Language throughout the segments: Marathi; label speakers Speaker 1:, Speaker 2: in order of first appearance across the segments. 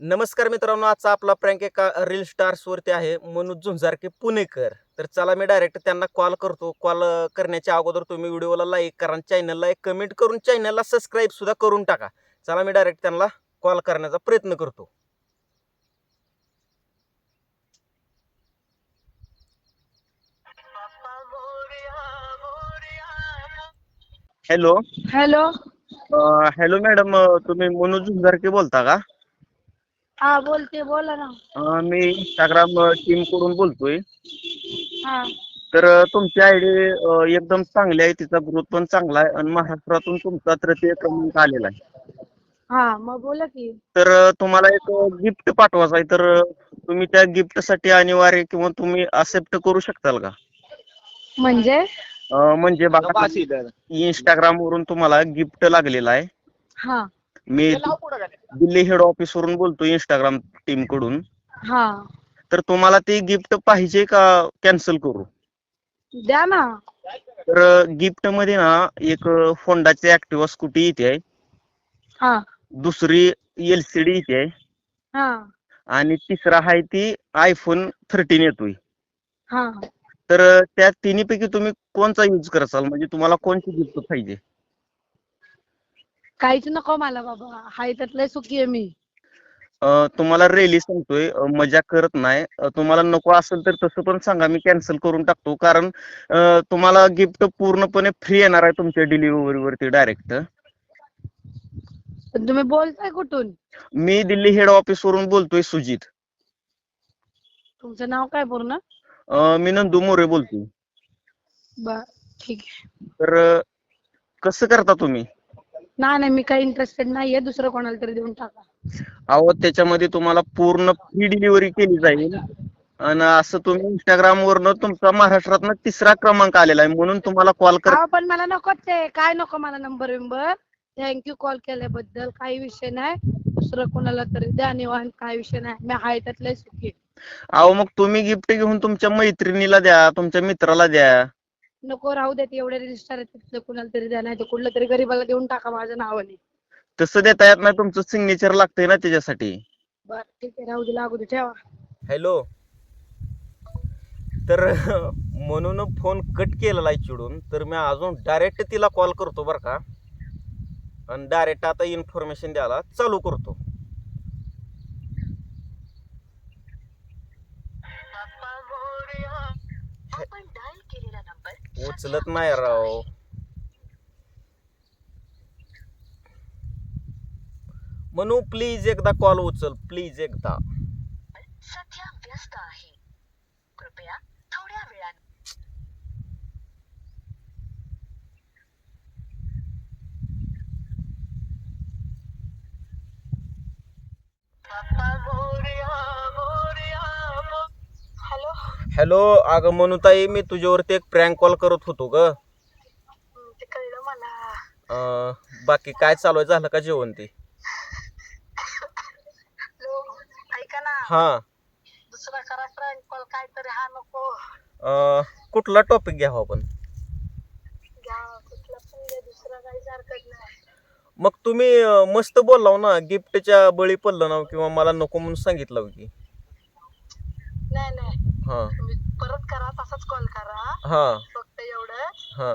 Speaker 1: नमस्कार मित्रांनो आजचा आपला प्रँक एका रील स्टार्स वरती आहे मनोज झुंजारके पुणेकर. तर चला मी डायरेक्ट त्यांना कॉल करतो. कॉल करण्याच्या अगोदर तुम्ही व्हिडिओला लाईक करा चॅनलला एक कमेंट करून चॅनलला सबस्क्राईब सुद्धा करून टाका. चला मी डायरेक्ट त्यांना कॉल करण्याचा प्रयत्न करतो. हॅलो
Speaker 2: हॅलो
Speaker 1: हॅलो मॅडम तुम्ही मनोज झुंजारके बोलता का?
Speaker 2: हा बोलते बोला ना.
Speaker 1: अं, मी इंस्टाग्राम टीमकडून बोलतोय.
Speaker 2: हा.
Speaker 1: तर अं, तुमची आयडी एकदम चांगली आहे तिचा ग्रोथ पण चांगला आहे आणि महाराष्ट्रातून तुमचा तृतीय क्रमांक आलेला आहे.
Speaker 2: हा मग बोला की.
Speaker 1: तर अं, तुम्हाला एक गिफ्ट पाठवायचं आहे तर अं, तुम्ही त्या गिफ्टसाठी अनिवार्य किंवा तुम्ही एक्सेप्ट करू शकताल का?
Speaker 2: म्हणजे?
Speaker 1: अं, म्हणजे बघा इंस्टाग्राम वरून तुम्हाला गिफ्ट लागलेला आहे.
Speaker 2: हा.
Speaker 1: मी दिल्ली हेड ऑफिस वरून बोलतोय इंस्टाग्राम टीमकडून.
Speaker 2: हा.
Speaker 1: तर तुम्हाला ती गिफ्ट पाहिजे का कॅन्सल करू?
Speaker 2: द्या ना.
Speaker 1: तर गिफ्टमध्ये ना एक होंडाची ऍक्टिवा स्कूटी येते आहे.
Speaker 2: हा.
Speaker 1: दुसरी एलसीडी येते आहे.
Speaker 2: हा.
Speaker 1: आणि तिसरा आहे ती आयफोन थर्टीन येतोय.
Speaker 2: हा.
Speaker 1: तर त्या तिन्हीपैकी तुम्ही कोणचा यूज कराल? म्हणजे तुम्हाला कोणची गिफ्ट पाहिजे?
Speaker 2: काहीच नको मला बाबा. हाय त्यातलं सुखी आहे मी.
Speaker 1: अं, तुम्हाला रेली सांगतोय अं, मजा करत नाही. अं, तुम्हाला नको असेल तर तसं पण सांगा मी कॅन्सल करून टाकतो. कारण अं, तुम्हाला गिफ्ट पूर्णपणे फ्री येणार आहे तुमच्या डिलिव्हरी वरती डायरेक्ट
Speaker 2: पण तुम्ही बोलताय कुठून?
Speaker 1: मी दिल्ली हेड ऑफिस वरून बोलतोय सुजित.
Speaker 2: तुमचं नाव काय पूर्ण?
Speaker 1: अं, मी नंदू मोरे बोलतोय.
Speaker 2: बर ठीक आहे.
Speaker 1: तर अं, कसं करता तुम्ही?
Speaker 2: नाही नाही मी काही इंटरेस्टेड नाहीये दुसरं कोणाला तरी देऊन टाका.
Speaker 1: अहो त्याच्यामध्ये तुम्हाला पूर्ण फ्री डिलिव्हरी केली जाईल. आणि असं तुम्ही इंस्टाग्राम वरनं तुमचा महाराष्ट्रातनं तिसरा क्रमांक आलेला आहे म्हणून तुम्हाला कॉल कर
Speaker 2: पण मला नको ते. काय नको मला नंबर बिंबर? थँक्यू कॉल केल्याबद्दल. काही विषय नाही. दुसरं कोणाला तरी द्या निवांत. काही विषय नाही. मी हाय त्यातलं सुखी. आहे.
Speaker 1: अहो मग तुम्ही गिफ्ट घेऊन तुमच्या मैत्रिणीला द्या तुमच्या मित्राला द्या.
Speaker 2: नको राहू देत एवढे रजिस्टर तिथलं कुणाला तरी द्या नाही तर कुठल्या तरी गरीबाला देऊन टाका माझ्या नावाने.
Speaker 1: तसं देता येत नाही तुमचं सिग्नेचर लागतंय ना त्याच्यासाठी.
Speaker 2: बर ठीक आहे राहू दे लागू दे ठेवा.
Speaker 1: हॅलो. तर म्हणून फोन कट केलेला आहे चिडून तर मी अजून डायरेक्ट तिला कॉल करतो बरं का. आणि डायरेक्ट आता इन्फॉर्मेशन द्यायला चालू करतो. उचलत नाही राव. म्हणू प्लीज एकदा कॉल उचल. प्लीज एकदा.
Speaker 3: सध्या व्यस्त आहे. कृपया हॅलो
Speaker 1: अगं म्हणूताई मी तुझ्यावरती एक प्रँक कॉल करत होतो ग.
Speaker 3: ते कळलं मला.
Speaker 1: अं, बाकी काय चालू आहे? झालं का जेवण ते?
Speaker 3: हॅलो ऐका ना.
Speaker 1: हा.
Speaker 3: दुसरा करा फ्रँक कॉल काहीतरी हा नको.
Speaker 1: अं, कुठला टॉपिक घ्यावा आपण?
Speaker 3: घ्या कुठला पण घ्या दुसरा काही हरकत नाही.
Speaker 1: मग तुम्ही अं, मस्त बोललाव ना गिफ्टच्या बळी पडलं ना किंवा मला नको म्हणून सांगितलं की.
Speaker 3: नाही नाही.
Speaker 1: हा.
Speaker 3: परत करा तसाच कॉल करा.
Speaker 1: हा.
Speaker 3: फक्त एवढं
Speaker 1: हा.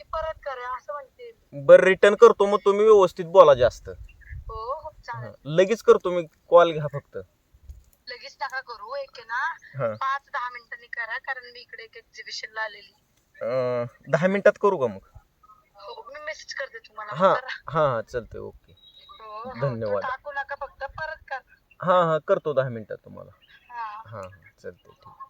Speaker 3: की परत करा असं म्हणते मी.
Speaker 1: बरं रिटर्न करतो मग तुम्ही व्यवस्थित बोला जास्त.
Speaker 3: हो हो चालेल.
Speaker 1: लगेच करतो मी कॉल घ्या फक्त.
Speaker 3: लगेच नका करू एक आहे ना
Speaker 1: हा.
Speaker 3: पाच दहा मिनिटांनी करा कारण मी इकडे एक एक्झिबिशन ला आलेली.
Speaker 1: अं, दहा मिनिटात करू का मग?
Speaker 3: हो मी मेसेज करते तुम्हाला
Speaker 1: हा.
Speaker 3: करा.
Speaker 1: हा हा चालतंय ओके.
Speaker 3: हो, हो.
Speaker 1: धन्यवाद.
Speaker 3: टाकू नका फक्त परत करा.
Speaker 1: हा हा करतो दहा मिनिटात तुम्हाला.
Speaker 3: हा.
Speaker 1: हा हा चालतंय ठीक.